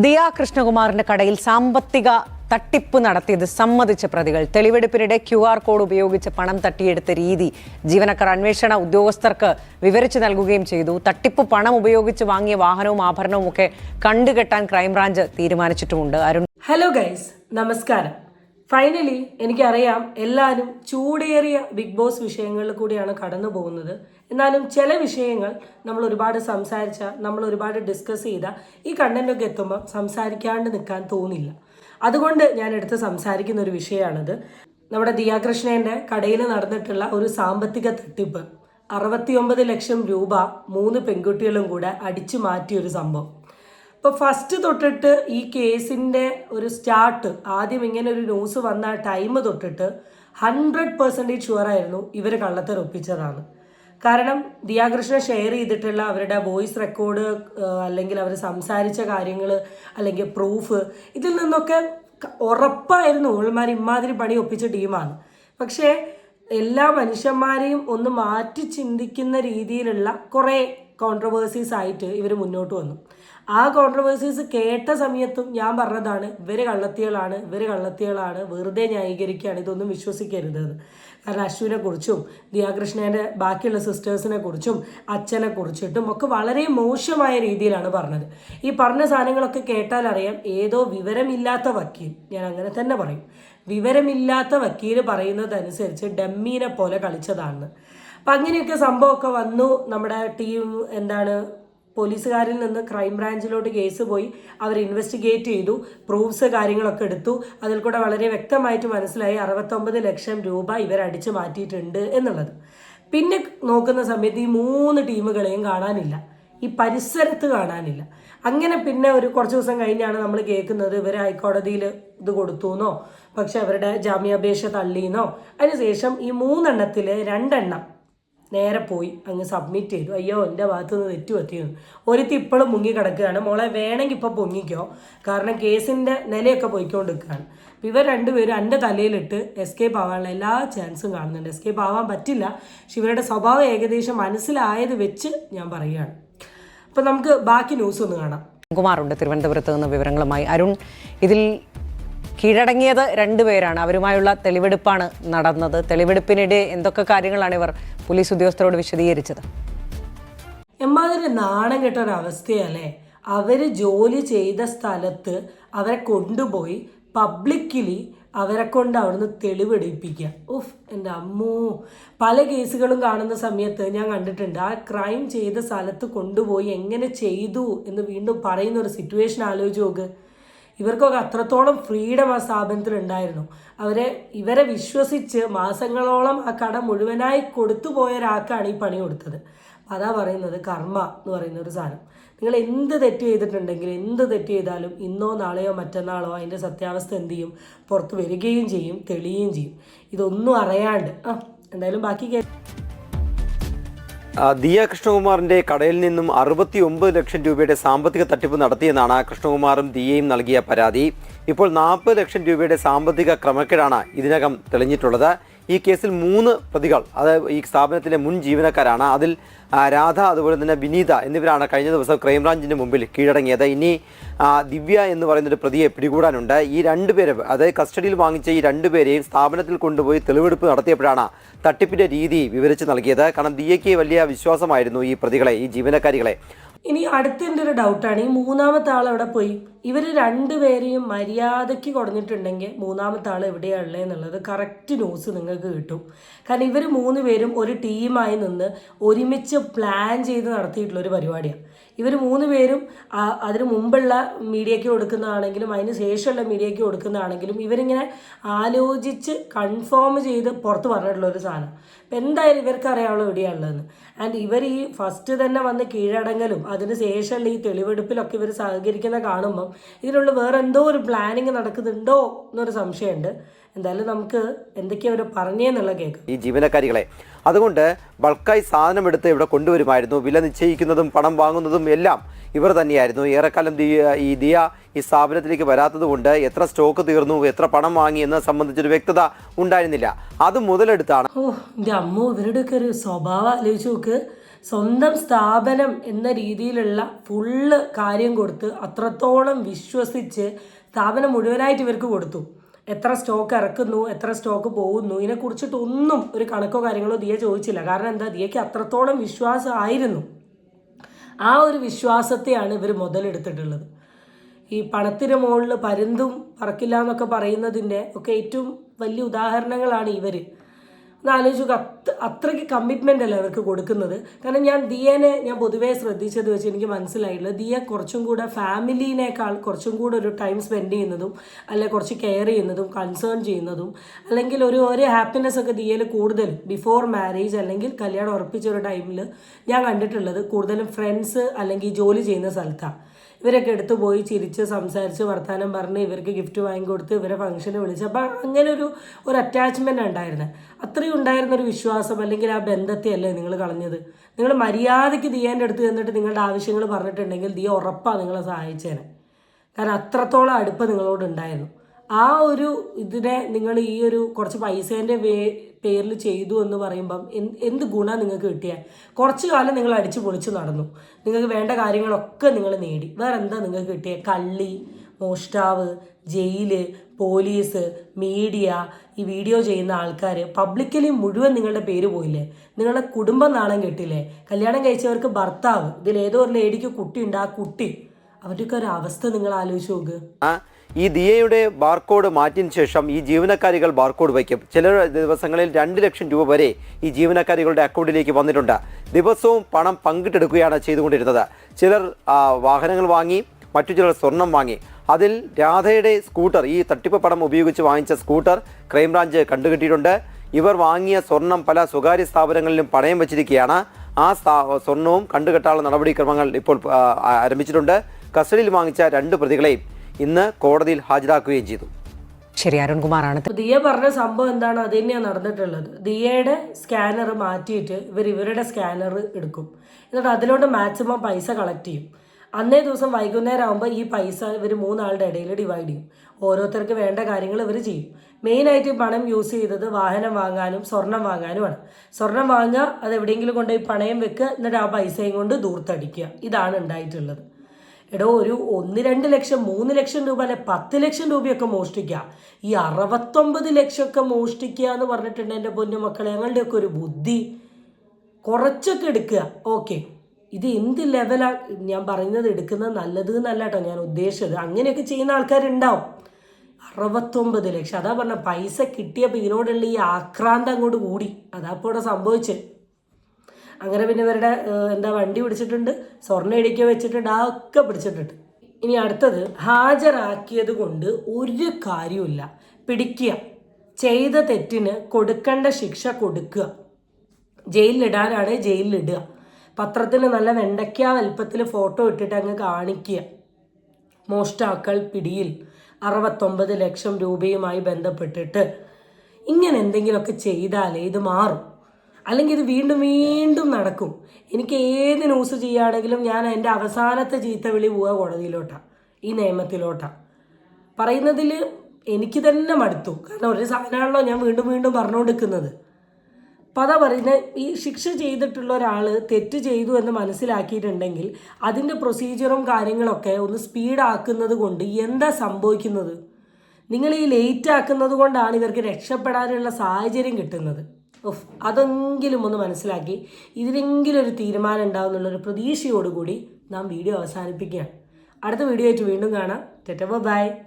ദിയ കൃഷ്ണകുമാറിന്റെ കടയിൽ സാമ്പത്തിക തട്ടിപ്പ് നടത്തിയത് സമ്മതിച്ച പ്രതികൾ. തെളിവെടുപ്പിനിടെ ക്യു ആർ കോഡ് ഉപയോഗിച്ച് പണം തട്ടിയെടുത്ത രീതി ജീവനക്കാർ അന്വേഷണ ഉദ്യോഗസ്ഥർക്ക് വിവരിച്ചു നൽകുകയും ചെയ്തു. തട്ടിപ്പ് പണം ഉപയോഗിച്ച് വാങ്ങിയ വാഹനവും ആഭരണവും ഒക്കെ കണ്ടുകെട്ടാൻ ക്രൈംബ്രാഞ്ച് തീരുമാനിച്ചിട്ടുമുണ്ട്. അരുൺ ഹലോ ഗൈസ് നമസ്കാരം. ഫൈനലി എനിക്കറിയാം എല്ലാവരും ചൂടേറിയ ബിഗ് ബോസ് വിഷയങ്ങളിൽ കൂടിയാണ് കടന്നു പോകുന്നത്. എന്നാലും ചില വിഷയങ്ങൾ നമ്മൾ ഒരുപാട് സംസാരിച്ച നമ്മൾ ഒരുപാട് ഡിസ്കസ് ചെയ്ത ഈ കണ്ടന്റൊക്കെ എത്തുമ്പോൾ സംസാരിക്കാണ്ട് നിൽക്കാൻ തോന്നില്ല. അതുകൊണ്ട് ഞാൻ എടുത്ത് സംസാരിക്കുന്ന ഒരു വിഷയമാണിത്. നമ്മുടെ ദിയാകൃഷ്ണന്റെ കടയിൽ നടന്നിട്ടുള്ള ഒരു സാമ്പത്തിക തട്ടിപ്പ്. അറുപത്തിയൊമ്പത് ലക്ഷം രൂപ മൂന്ന് പെൺകുട്ടികളും കൂടെ അടിച്ചു മാറ്റിയൊരു സംഭവം. ഇപ്പോൾ ഫസ്റ്റ് തൊട്ടിട്ട് ഈ കേസിന്റെ ഒരു സ്റ്റാർട്ട് ആദ്യം ഇങ്ങനെ ഒരു ന്യൂസ് വന്ന ടൈം തൊട്ടിട്ട് ഹൺഡ്രഡ് പെർസെന്റേജ് ഷുവറായിരുന്നു ഇവർ കള്ളത്തരം ഒപ്പിച്ചതാണ് കാരണം ദിയാകൃഷ്ണ ഷെയർ ചെയ്തിട്ടുള്ള അവരുടെ വോയിസ് റെക്കോർഡ് അല്ലെങ്കിൽ അവർ സംസാരിച്ച കാര്യങ്ങൾ അല്ലെങ്കിൽ പ്രൂഫ് ഇതിൽ നിന്നൊക്കെ ഉറപ്പായിരുന്നു. ഉൾമാർ ഇമാതിരി പണി ഒപ്പിച്ച ടീമാണ് പക്ഷേ എല്ലാ മനുഷ്യന്മാരെയും ഒന്ന് മാറ്റി ചിന്തിക്കുന്ന രീതിയിലുള്ള കുറേ കോൺട്രവേഴ്സീസ് ആയിട്ട് ഇവർ മുന്നോട്ട് വന്നു. ആ കോൺട്രവേഴ്സീസ് കേട്ട സമയത്തും ഞാൻ പറഞ്ഞതാണ് ഇവർ കള്ളത്തികളാണ് ഇവർ കള്ളത്തികളാണ് വെറുതെ ന്യായീകരിക്കുകയാണ് ഇതൊന്നും വിശ്വസിക്കരുതെന്ന്. കാരണം അശ്വിനെ കുറിച്ചും ദിയാകൃഷ്ണേന്റെ ബാക്കിയുള്ള സിസ്റ്റേഴ്സിനെ കുറിച്ചും അച്ഛനെ കുറിച്ചിട്ടും ഒക്കെ വളരെ മോശമായ രീതിയിലാണ് പറഞ്ഞത്. ഈ പറഞ്ഞ സാധനങ്ങളൊക്കെ കേട്ടാൽ അറിയാം ഏതോ വിവരമില്ലാത്ത വക്കീൽ. ഞാൻ അങ്ങനെ തന്നെ പറയും. വിവരമില്ലാത്ത വക്കീൽ പറയുന്നതനുസരിച്ച് ഡമ്മീനെ പോലെ കളിച്ചതാണ്. അപ്പം അങ്ങനെയൊക്കെ സംഭവമൊക്കെ വന്നു. നമ്മുടെ ടീം എന്താണ് പോലീസുകാരിൽ നിന്ന് ക്രൈം ക്രൈംബ്രാഞ്ചിലോട്ട് കേസ് പോയി. അവർ ഇൻവെസ്റ്റിഗേറ്റ് ചെയ്തു പ്രൂഫ്സ് കാര്യങ്ങളൊക്കെ എടുത്തു. അതിൽ കൂടെ വളരെ വ്യക്തമായിട്ട് മനസ്സിലായി അറുപത്തൊമ്പത് ലക്ഷം രൂപ ഇവർ അടിച്ചു മാറ്റിയിട്ടുണ്ട് എന്നുള്ളത്. പിന്നെ നോക്കുന്ന സമയത്ത് ഈ മൂന്ന് ടീമുകളെയും കാണാനില്ല. ഈ പരിസരത്ത് കാണാനില്ല. അങ്ങനെ പിന്നെ ഒരു കുറച്ച് ദിവസം കഴിഞ്ഞാണ് നമ്മൾ കേൾക്കുന്നത് ഇവർ ഹൈക്കോടതിയിൽ ഇത് കൊടുത്തു എന്നോ പക്ഷെ അവരുടെ ജാമ്യാപേക്ഷ തള്ളിയെന്നോ. അതിനുശേഷം ഈ മൂന്നെണ്ണത്തിൽ രണ്ടെണ്ണം നേരെ പോയി അങ്ങ് സബ്മിറ്റ് ചെയ്തു. അയ്യോ എന്റെ ഭാഗത്ത് നിന്ന് തെറ്റു ഒരുത്തി ഇപ്പോഴും മുങ്ങി കിടക്കുകയാണ് മോളെ വേണമെങ്കിൽ ഇപ്പോൾ പൊങ്ങിക്കോ. കാരണം കേസിന്റെ നിലയൊക്കെ പോയിക്കൊണ്ടിരിക്കുകയാണ്. അപ്പം ഇവർ രണ്ടുപേരും എന്റെ തലയിലിട്ട് എസ്കേപ്പ് ആവാനുള്ള എല്ലാ ചാൻസും കാണുന്നുണ്ട്. എസ്കേപ്പ് ആവാൻ പറ്റില്ല. പക്ഷെ ഇവരുടെ സ്വഭാവം ഏകദേശം മനസ്സിലായത് വെച്ച് ഞാൻ പറയുകയാണ്. അപ്പം നമുക്ക് ബാക്കി ന്യൂസ് ഒന്ന് കാണാം. കുമാറുണ്ട് തിരുവനന്തപുരത്ത് നിന്ന് വിവരങ്ങളുമായി. അരുൺ ഇതിൽ കീഴടങ്ങിയത് രണ്ടുപേരാണ് അവരുമായുള്ള തെളിവെടുപ്പാണ് നടന്നത്. തെളിവെടുപ്പിനിടെ എന്തൊക്കെ കാര്യങ്ങളാണ് ഇവർ പോലീസ് ഉദ്യോഗസ്ഥരോട് വിശദീകരിച്ചത്? എമ്മാതിരി നാണം കെട്ട ഒരവസ്ഥയല്ലേ അവർ ജോലി ചെയ്ത സ്ഥലത്ത് അവരെ കൊണ്ടുപോയി പബ്ലിക്കലി അവരെ കൊണ്ട് അവിടുന്ന് തെളിവെടുപ്പിക്കുക. ഉഫ് എന്റെ അമ്മോ. പല കേസുകളും കാണുന്ന സമയത്ത് ഞാൻ കണ്ടിട്ടുണ്ട് ആ ക്രൈം ചെയ്ത സ്ഥലത്ത് കൊണ്ടുപോയി എങ്ങനെ ചെയ്തു എന്ന് വീണ്ടും പറയുന്ന ഒരു സിറ്റുവേഷൻ ആലോചിച്ച് നോക്ക്. ഇവർക്കൊക്കെ അത്രത്തോളം ഫ്രീഡം ആ സ്ഥാപനത്തിൽ ഉണ്ടായിരുന്നു. അവരെ ഇവരെ വിശ്വസിച്ച് മാസങ്ങളോളം ആ കട മുഴുവനായി കൊടുത്തു പോയ ഒരാൾക്കാണ് ഈ പണി കൊടുത്തത്. അതാ പറയുന്നത് കർമ്മ എന്ന് പറയുന്ന ഒരു സാധനം. നിങ്ങൾ എന്ത് തെറ്റ് ചെയ്തിട്ടുണ്ടെങ്കിൽ എന്ത് തെറ്റ് ചെയ്താലും ഇന്നോ നാളെയോ മറ്റന്നാളോ അതിന്റെ സത്യാവസ്ഥ എന്ത് ചെയ്യും? പുറത്ത് വരികയും ചെയ്യും തെളിയുകയും ചെയ്യും. ഇതൊന്നും അറിയാണ്ട്. ആ എന്തായാലും ബാക്കി ദിയ കൃഷ്ണകുമാറിന്റെ കടയിൽ നിന്നും അറുപത്തി ഒമ്പത് ലക്ഷം രൂപയുടെ സാമ്പത്തിക തട്ടിപ്പ് നടത്തിയെന്നാണ് കൃഷ്ണകുമാറും ദിയയും നൽകിയ പരാതി. ഇപ്പോൾ നാൽപ്പത് ലക്ഷം രൂപയുടെ സാമ്പത്തിക ക്രമക്കേടാണ് ഇതിനകം തെളിഞ്ഞിട്ടുള്ളത്. ഈ കേസിൽ മൂന്ന് പ്രതികൾ അത് ഈ സ്ഥാപനത്തിലെ മുൻ ജീവനക്കാരാണ്. അതിൽ രാധ അതുപോലെ തന്നെ വിനീത എന്നിവരാണ് കഴിഞ്ഞ ദിവസം ക്രൈംബ്രാഞ്ചിന്റെ മുമ്പിൽ കീഴടങ്ങിയത്. ഇനി ദിവ്യ എന്ന് പറയുന്നൊരു പ്രതിയെ പിടികൂടാനുണ്ട്. ഈ രണ്ടുപേരെ അതായത് കസ്റ്റഡിയിൽ വാങ്ങിച്ച ഈ രണ്ടുപേരെയും സ്ഥാപനത്തിൽ കൊണ്ടുപോയി തെളിവെടുപ്പ് നടത്തിയപ്പോഴാണ് തട്ടിപ്പിന്റെ രീതി വിവരിച്ച് നൽകിയത്. കാരണം ദിയയ്ക്ക് വലിയ വിശ്വാസമായിരുന്നു ഈ പ്രതികളെ ഈ ജീവനക്കാരികളെ. ഇനി അടുത്തതിന്റെ ഒരു ഡൗട്ടാണ് ഈ മൂന്നാമത്തെ ആൾ എവിടെ പോയി? ഇവർ രണ്ടുപേരെയും മര്യാദയ്ക്ക് കുറഞ്ഞിട്ടുണ്ടെങ്കിൽ മൂന്നാമത്തെ ആൾ എവിടെയാണ് ഉള്ളത് എന്നുള്ളത് കറക്റ്റ് ന്യൂസ് നിങ്ങൾക്ക് കിട്ടും. കാരണം ഇവർ മൂന്ന് പേരും ഒരു ടീമായി നിന്ന് ഒരുമിച്ച് പ്ലാൻ ചെയ്ത് നടത്തിയിട്ടുള്ള ഒരു പരിപാടിയാണ് ഇവർ മൂന്ന് പേരും അതിന് മുമ്പുള്ള മീഡിയയ്ക്ക് കൊടുക്കുന്നതാണെങ്കിലും അതിന് ശേഷമുള്ള മീഡിയയ്ക്ക് കൊടുക്കുന്നതാണെങ്കിലും ഇവരിങ്ങനെ ആലോചിച്ച് കൺഫേം ചെയ്ത് പുറത്ത് പറഞ്ഞിട്ടുള്ള ഒരു സാധനം. അപ്പം എന്തായാലും ഇവർക്ക് അറിയാമല്ലോ എവിടെയാണുള്ളതെന്ന് ആൻഡ് ഇവർ ഈ ഫസ്റ്റ് തന്നെ വന്ന് കീഴടങ്ങലും അതിന് ശേഷമുള്ള ഈ തെളിവെടുപ്പിലൊക്കെ ഇവർ സഹകരിക്കുന്ന കാണുമ്പം ഇതിനുള്ള വേറെ എന്തോ ഒരു പ്ലാനിങ് നടക്കുന്നുണ്ടോ എന്നൊരു സംശയമുണ്ട്. എന്തായാലും നമുക്ക് എന്തൊക്കെയാ അവർ പറഞ്ഞേന്നുള്ള കേൾക്കാം. ഈ ജീവനക്കാരികളെ അതുകൊണ്ട് ബൾക്കായി സാധനം എടുത്ത് ഇവിടെ കൊണ്ടുവരുമായിരുന്നു. വില നിശ്ചയിക്കുന്നതും പണം വാങ്ങുന്നതും എല്ലാം ഇവർ തന്നെയായിരുന്നു. ഏറെക്കാലം ഈ ദിയ ഈ സ്ഥാപനത്തിലേക്ക് വരാത്തത് കൊണ്ട് എത്ര സ്റ്റോക്ക് തീർന്നു എത്ര പണം വാങ്ങി എന്നത് സംബന്ധിച്ചൊരു വ്യക്തത ഉണ്ടായിരുന്നില്ല. അത് മുതലെടുത്താണ്. ഓ എന്റെ അമ്മ ഇവരുടെയൊക്കെ ഒരു സ്വഭാവം ആലോചിച്ച് നോക്ക്. സ്വന്തം സ്ഥാപനം എന്ന രീതിയിലുള്ള ഫുള്ള് കാര്യം കൊടുത്ത് അത്രത്തോളം വിശ്വസിച്ച് സ്ഥാപനം മുഴുവനായിട്ട് ഇവർക്ക് കൊടുത്തു. എത്ര സ്റ്റോക്ക് ഇറക്കുന്നു എത്ര സ്റ്റോക്ക് പോകുന്നു ഇതിനെക്കുറിച്ചിട്ടൊന്നും ഒരു കണക്കോ കാര്യങ്ങളോ ദിയ ചോദിച്ചില്ല. കാരണം എന്താ? ദിയയ്ക്ക് അത്രത്തോളം വിശ്വാസമായിരുന്നു ആ ഒരു വിശ്വാസത്തെയാണ് ഇവർ മുതലെടുത്തിട്ടുള്ളത്. ഈ പണത്തിന് മുകളിൽ പരുന്തും പറക്കില്ല എന്നൊക്കെ പറയുന്നതിന്റെ ഒക്കെ ഏറ്റവും വലിയ ഉദാഹരണങ്ങളാണ് ഇവർ ആലോചിച്ചു അത്ര അത്രയ്ക്ക് കമ്മിറ്റ്മെന്റ് അല്ല അവർക്ക് കൊടുക്കുന്നത്? കാരണം ഞാൻ ദിയനെ ഞാൻ പൊതുവേ ശ്രദ്ധിച്ചത് വെച്ച് എനിക്ക് മനസ്സിലായിട്ടുള്ളത് ദിയ കുറച്ചും കൂടെ ഫാമിലിനേക്കാൾ കുറച്ചും കൂടെ ഒരു ടൈം സ്പെൻഡ് ചെയ്യുന്നതും അല്ലെ കുറച്ച് കെയർ ചെയ്യുന്നതും കൺസേൺ ചെയ്യുന്നതും അല്ലെങ്കിൽ ഒരു ഒരു ഹാപ്പിനെസ് ഒക്കെ ദിയയിൽ കൂടുതൽ ബിഫോർ മാരേജ് അല്ലെങ്കിൽ കല്യാണം ഉറപ്പിച്ച ഒരു ടൈമിൽ ഞാൻ കണ്ടിട്ടുള്ളത് കൂടുതലും ഫ്രണ്ട്സ് അല്ലെങ്കിൽ ജോലി ചെയ്യുന്ന സ്ഥലത്താണ് ഇവരൊക്കെ എടുത്തു പോയി ചിരിച്ച് സംസാരിച്ച് വർത്തമാനം പറഞ്ഞ് ഇവർക്ക് ഗിഫ്റ്റ് വാങ്ങി വാങ്ങിക്കൊടുത്ത് ഇവരെ ഫംഗ്ഷന് വിളിച്ച്. അപ്പം അങ്ങനെ ഒരു ഒരു അറ്റാച്ച്മെന്റ് ഉണ്ടായിരുന്നത് അത്രയും ഉണ്ടായിരുന്ന ഒരു വിശ്വാസം അല്ലെങ്കിൽ ആ ബന്ധത്തെ അല്ലേ നിങ്ങൾ കളഞ്ഞത്? നിങ്ങൾ മര്യാദയ്ക്ക് ദിയേന്റെ അടുത്ത് ചെന്നിട്ട് നിങ്ങളുടെ ആവശ്യങ്ങൾ പറഞ്ഞിട്ടുണ്ടെങ്കിൽ ദിയ ഉറപ്പാണ് നിങ്ങളെ സഹായിച്ചേനെ. കാരണം അത്രത്തോളം അടുപ്പം നിങ്ങളോട് ഉണ്ടായിരുന്നു. ആ ഒരു ഇതിനെ നിങ്ങൾ ഈ ഒരു കുറച്ച് പൈസേന്റെ വേ പേരിൽ ചെയ്തു എന്ന് പറയുമ്പം എന്ത് ഗുണം നിങ്ങൾക്ക് കിട്ടിയ? കുറച്ച് കാലം നിങ്ങൾ അടിച്ചു പൊളിച്ച് നടന്നു. നിങ്ങൾക്ക് വേണ്ട കാര്യങ്ങളൊക്കെ നിങ്ങൾ നേടി. വേറെ എന്താ നിങ്ങൾക്ക് കിട്ടിയ? കള്ളി മോഷ്ടാവ് ജയിൽ പോലീസ് മീഡിയ ഈ വീഡിയോ ചെയ്യുന്ന ആൾക്കാർ പബ്ലിക്കലി മുഴുവൻ നിങ്ങളുടെ പേര് പോയില്ലേ? നിങ്ങളുടെ കുടുംബം നാണം കെട്ടില്ലേ? കല്യാണം കഴിച്ചവർക്ക് ഭർത്താവ് ഇതിലേതോ ഒരു ലേഡിക്ക് കുട്ടി ഉണ്ട്. ആ കുട്ടി അവരുടെയൊക്കെ ഒരു അവസ്ഥ നിങ്ങൾ ആലോചിച്ച് നോക്ക്. ഈ ദിയയുടെ ബാർകോഡ് മാറ്റിയതിന് ശേഷം ഈ ജീവനക്കാരികൾ ബാർകോഡ് വയ്ക്കും. ചില ദിവസങ്ങളിൽ രണ്ട് ലക്ഷം രൂപ വരെ ഈ ജീവനക്കാരികളുടെ അക്കൗണ്ടിലേക്ക് വന്നിട്ടുണ്ട്. ദിവസവും പണം പങ്കിട്ടെടുക്കുകയാണ് ചെയ്തുകൊണ്ടിരുന്നത്. ചിലർ വാഹനങ്ങൾ വാങ്ങി മറ്റു ചിലർ സ്വർണം വാങ്ങി. അതിൽ രാധയുടെ സ്കൂട്ടർ ഈ തട്ടിപ്പ് പണം ഉപയോഗിച്ച് വാങ്ങിച്ച സ്കൂട്ടർ ക്രൈംബ്രാഞ്ച് കണ്ടുകിട്ടിയിട്ടുണ്ട്. ഇവർ വാങ്ങിയ സ്വർണം പല സ്വകാര്യ സ്ഥാപനങ്ങളിലും പണയം വച്ചിരിക്കുകയാണ്. ആ സ്വർണവും കണ്ടുകെട്ടാനുള്ള നടപടിക്രമങ്ങൾ ഇപ്പോൾ ആരംഭിച്ചിട്ടുണ്ട്. കസ്റ്റഡിയിൽ വാങ്ങിച്ച രണ്ട് പ്രതികളെയും ഇന്ന് കോടതിയിൽ ഹാജരാക്കുകയും ചെയ്തു. ശരി അരുൺകുമാറാണ്. ദിയ പറഞ്ഞ സംഭവം എന്താണ്? അത് തന്നെയാണ് നടന്നിട്ടുള്ളത്. ദിയയുടെ സ്കാനർ മാറ്റിയിട്ട് ഇവർ ഇവരുടെ സ്കാനർ എടുക്കും. എന്നിട്ട് അതിലോട്ട് മാക്സിമം പൈസ കളക്ട് ചെയ്യും. അന്നേ ദിവസം വൈകുന്നേരം ആകുമ്പോൾ ഈ പൈസ ഇവർ മൂന്നാളുടെ ഇടയിൽ ഡിവൈഡ് ചെയ്യും. ഓരോരുത്തർക്ക് വേണ്ട കാര്യങ്ങൾ ഇവർ ചെയ്യും. മെയിനായിട്ട് ഈ പണം യൂസ് ചെയ്തത് വാഹനം വാങ്ങാനും സ്വർണം വാങ്ങാനുമാണ് സ്വർണം വാങ്ങുക അത് എവിടെയെങ്കിലും കൊണ്ടുപോയി പണയം വെക്കുക എന്നിട്ട് ആ പൈസയും കൊണ്ട് ദൂർത്തടിക്കുക ഇതാണ് ഉണ്ടായിട്ടുള്ളത്. എടോ ഒരു ഒന്ന് രണ്ട് ലക്ഷം മൂന്ന് ലക്ഷം രൂപ അല്ലെ പത്ത് ലക്ഷം രൂപയൊക്കെ മോഷ്ടിക്കുക ഈ അറുപത്തൊമ്പത് ലക്ഷമൊക്കെ മോഷ്ടിക്കുക എന്ന് പറഞ്ഞിട്ടുണ്ട് എന്റെ പൊന്നു മക്കളെ. ഞങ്ങളുടെയൊക്കെ ഒരു ബുദ്ധി. കുറച്ചൊക്കെ എടുക്കുക. ഓക്കെ. ഇത് എന്ത് ലെവലാണ് ഞാൻ പറയുന്നത് എടുക്കുന്നത് നല്ലത് എന്നല്ല കേട്ടോ ഞാൻ ഉദ്ദേശിച്ചത്. അങ്ങനെയൊക്കെ ചെയ്യുന്ന ആൾക്കാരുണ്ടാവും. അറുപത്തൊമ്പത് ലക്ഷം. അതാ പറഞ്ഞ പൈസ കിട്ടിയപ്പോൾ ഇതിനോടുള്ള ഈ ആക്രാന്തം അങ്ങോട്ട് കൂടി. അതാ ഇപ്പോൾ ഇവിടെ സംഭവിച്ചത്. അങ്ങനെ പിന്നെ ഇവരുടെ എന്താ വണ്ടി പിടിച്ചിട്ടുണ്ട് സ്വർണ ഇടിക്കുക വെച്ചിട്ടുണ്ട് ആ ഒക്കെ പിടിച്ചിട്ടുണ്ട്. ഇനി അടുത്തത് ഹാജരാക്കിയത് കൊണ്ട് ഒരു കാര്യമില്ല പിടിക്കുക. ചെയ്ത തെറ്റിന് കൊടുക്കേണ്ട ശിക്ഷ കൊടുക്കുക. ജയിലിലിടാനാണ് ജയിലിലിടുക പത്രത്തിൽ നല്ല വെണ്ടയ്ക്ക വലിപ്പത്തിൽ ഫോട്ടോ ഇട്ടിട്ട് അങ്ങ് കാണിക്കുക. മോഷ്ടാക്കൾ പിടിയിൽ അറുപത്തൊമ്പത് ലക്ഷം രൂപയുമായി ബന്ധപ്പെട്ടിട്ട് ഇങ്ങനെ എന്തെങ്കിലുമൊക്കെ ചെയ്താലേ ഇത് മാറും. അല്ലെങ്കിൽ ഇത് വീണ്ടും വീണ്ടും നടക്കും. എനിക്ക് ഏത് ന്യൂസ് ചെയ്യുകയാണെങ്കിലും ഞാൻ എന്റെ അവസാനത്തെ ചീത്ത വിളി പോവുക കോടതിയിലോട്ടാണ് ഈ നിയമത്തിലോട്ടാണ് പറയുന്നതിൽ എനിക്ക് തന്നെ മടുത്തു. കാരണം ഒരു സാധനമാണല്ലോ ഞാൻ വീണ്ടും വീണ്ടും പറഞ്ഞുകൊടുക്കുന്നത് അപ്പം അതാ പറയുന്നത് ഈ ശിക്ഷ ചെയ്തിട്ടുള്ള ഒരാൾ തെറ്റ് ചെയ്തു എന്ന് മനസ്സിലാക്കിയിട്ടുണ്ടെങ്കിൽ അതിന്റെ പ്രൊസീജിയറും കാര്യങ്ങളൊക്കെ ഒന്ന് സ്പീഡാക്കുന്നത് കൊണ്ട് എന്താ സംഭവിക്കുന്നത്? നിങ്ങൾ ഈ ലേറ്റ് ആക്കുന്നത് കൊണ്ടാണ് ഇവർക്ക് രക്ഷപ്പെടാനുള്ള സാഹചര്യം കിട്ടുന്നത്. അതെങ്കിലും ഒന്ന് മനസ്സിലാക്കി. ഇതിലെങ്കിലും ഒരു തീരുമാനം ഉണ്ടാവും എന്നുള്ളൊരു പ്രതീക്ഷയോടുകൂടി നാം വീഡിയോ അവസാനിപ്പിക്കുകയാണ്. അടുത്ത വീഡിയോ ആയിട്ട് വീണ്ടും കാണാം. ടെറ്റബ ബൈ.